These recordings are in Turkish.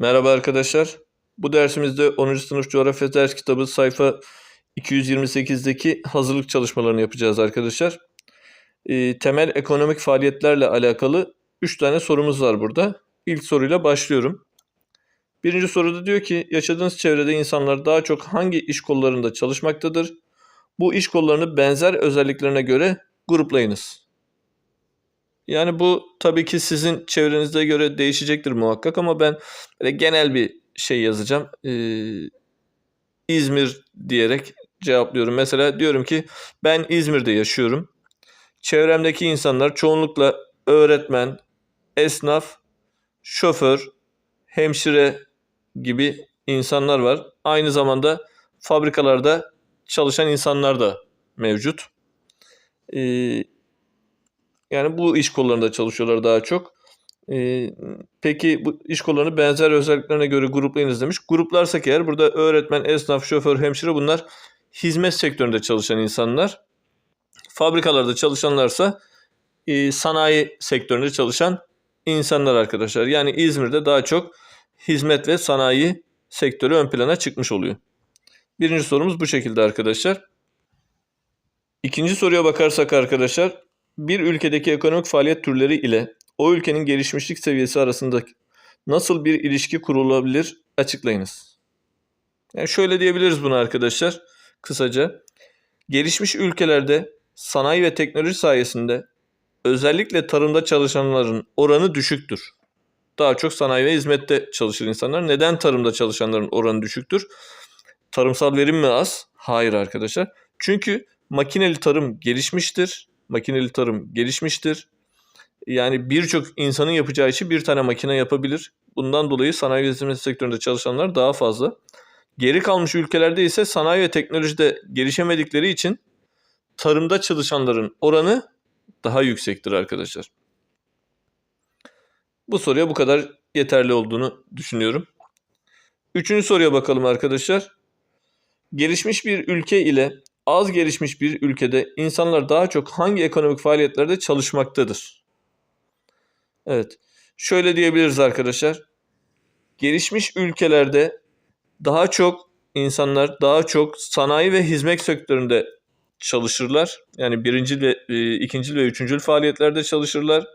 Merhaba arkadaşlar. Bu dersimizde 10. sınıf coğrafya ders kitabı sayfa 228'deki hazırlık çalışmalarını yapacağız arkadaşlar. Ee, temel ekonomik faaliyetlerle alakalı 3 tane sorumuz var burada. İlk soruyla başlıyorum. Birinci soruda diyor ki yaşadığınız çevrede insanlar daha çok hangi iş kollarında çalışmaktadır? Bu iş kollarını benzer özelliklerine göre gruplayınız. Yani bu tabii ki sizin çevrenizde göre değişecektir muhakkak ama ben genel bir şey yazacağım. Ee, İzmir diyerek cevaplıyorum. Mesela diyorum ki ben İzmir'de yaşıyorum. Çevremdeki insanlar çoğunlukla öğretmen, esnaf, şoför, hemşire gibi insanlar var. Aynı zamanda fabrikalarda çalışan insanlar da mevcut. Ee, yani bu iş kollarında çalışıyorlar daha çok. Ee, peki bu iş kollarını benzer özelliklerine göre gruplayınız demiş. Gruplarsak eğer burada öğretmen, esnaf, şoför, hemşire bunlar hizmet sektöründe çalışan insanlar. Fabrikalarda çalışanlarsa e, sanayi sektöründe çalışan insanlar arkadaşlar. Yani İzmir'de daha çok hizmet ve sanayi sektörü ön plana çıkmış oluyor. Birinci sorumuz bu şekilde arkadaşlar. İkinci soruya bakarsak arkadaşlar bir ülkedeki ekonomik faaliyet türleri ile o ülkenin gelişmişlik seviyesi arasında nasıl bir ilişki kurulabilir açıklayınız. Yani şöyle diyebiliriz bunu arkadaşlar kısaca. Gelişmiş ülkelerde sanayi ve teknoloji sayesinde özellikle tarımda çalışanların oranı düşüktür. Daha çok sanayi ve hizmette çalışır insanlar. Neden tarımda çalışanların oranı düşüktür? Tarımsal verim mi az? Hayır arkadaşlar. Çünkü makineli tarım gelişmiştir. Makineli tarım gelişmiştir. Yani birçok insanın yapacağı işi bir tane makine yapabilir. Bundan dolayı sanayi ve hizmet sektöründe çalışanlar daha fazla. Geri kalmış ülkelerde ise sanayi ve teknolojide gelişemedikleri için tarımda çalışanların oranı daha yüksektir arkadaşlar. Bu soruya bu kadar yeterli olduğunu düşünüyorum. Üçüncü soruya bakalım arkadaşlar. Gelişmiş bir ülke ile az gelişmiş bir ülkede insanlar daha çok hangi ekonomik faaliyetlerde çalışmaktadır? Evet. Şöyle diyebiliriz arkadaşlar. Gelişmiş ülkelerde daha çok insanlar daha çok sanayi ve hizmet sektöründe çalışırlar. Yani birinci ve e, ikinci ve üçüncü faaliyetlerde çalışırlar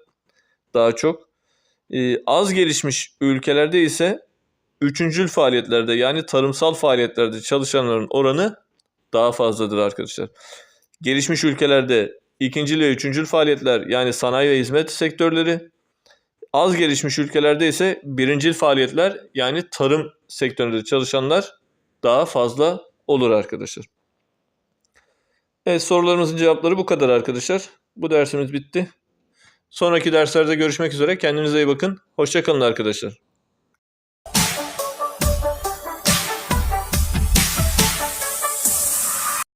daha çok. E, az gelişmiş ülkelerde ise üçüncül faaliyetlerde yani tarımsal faaliyetlerde çalışanların oranı daha fazladır arkadaşlar. Gelişmiş ülkelerde ikinci ve üçüncül faaliyetler yani sanayi ve hizmet sektörleri az gelişmiş ülkelerde ise birincil faaliyetler yani tarım sektöründe çalışanlar daha fazla olur arkadaşlar. Evet sorularımızın cevapları bu kadar arkadaşlar. Bu dersimiz bitti. Sonraki derslerde görüşmek üzere. Kendinize iyi bakın. Hoşçakalın arkadaşlar.